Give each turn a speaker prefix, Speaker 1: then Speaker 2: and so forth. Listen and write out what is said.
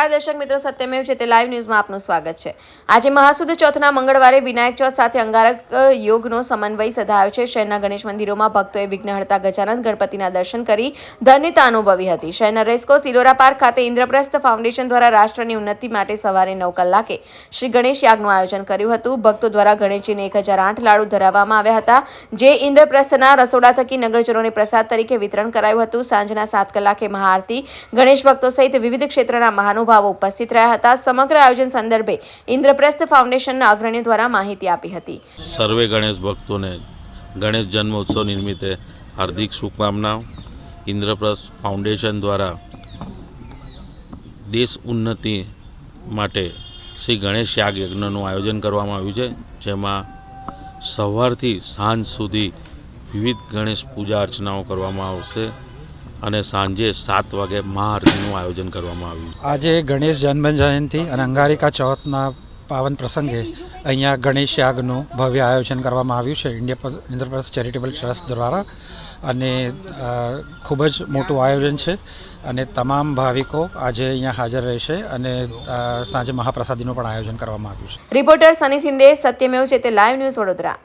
Speaker 1: નમસ્કાર દર્શક મિત્રો, સત્યમેવ છે તે લાઈવ ન્યૂઝમાં આપનું સ્વાગત છે. આજે મહાસુદ ચોથના મંગળવારે વિનાયક ચોથ સાથે અંગારક યોગનો સમન્વય સધાયો છે. શહેરના ગણેશ મંદિરોમાં ભક્તોએ વિઘ્નહર્તા ગજાનંદ ગણપતિના દર્શન કરી ધન્યતા અનુભવી હતી. શહેરના રેસ્કો સિલોરા પાર્ક ખાતે ઇન્દ્રપ્રસ્થ ફાઉન્ડેશન દ્વારા રાષ્ટ્રની ઉન્નતિ માટે સવારે નવ કલાકે શ્રી ગણેશ યાગનું આયોજન કર્યું હતું. ભક્તો દ્વારા ગણેશજીને એક હજાર આઠ લાડુ ધરાવવામાં આવ્યા હતા, જે ઇન્દ્રપ્રસ્થના રસોડા થકી નગરજનોને પ્રસાદ તરીકે વિતરણ કરાયું હતું. સાંજના સાત કલાકે મહાઆરતી ગણેશ ભક્તો સહિત વિવિધ ક્ષેત્રના મહાનુભાવો ઉપસ્થિત રહ્યા હતા. સમગ્ર આયોજન સંદર્ભે ઇન્દ્રપ્રસ્થ ફાઉન્ડેશનના અગ્રણીઓ દ્વારા માહિતી આપી હતી.
Speaker 2: સર્વે ગણેશ ભક્તોને ગણેશ જન્મોત્સવ નિમિત્તે હાર્દિક શુભકામનાઓ. ઇન્દ્રપ્રસ્થ ફાઉન્ડેશન દ્વારા દેશ ઉન્નતિ માટે શ્રી ગણેશ યાગ યજ્ઞનું આયોજન કરવામાં આવ્યું છે, જેમાં સવારથી સાંજ સુધી વિવિધ ગણેશ પૂજા અર્ચનાઓ કરવામાં આવશે. અને સાંજે સાત વાગે મહાઆરતીનું આયોજન કરવામાં આવ્યું.
Speaker 3: આજે ગણેશ જન્મ જયંતિ અને અંગારિકા ચોથના પાવન પ્રસંગે અહીંયા ગણેશ યાગનું ભવ્ય આયોજન કરવામાં આવ્યું છે. ઇન્ડિયા ઇન્દ્રપ્રસ્થ ચેરિટેબલ ટ્રસ્ટ દ્વારા. અને ખૂબ જ મોટું આયોજન છે અને તમામ ભાવિકો આજે અહીંયા હાજર રહેશે અને સાંજે મહાપ્રસાદીનું પણ આયોજન કરવામાં આવ્યું છે.
Speaker 1: રિપોર્ટર સની સિંદે સત્યમેવ છે તે લાઈવ ન્યૂઝ વડોદરા.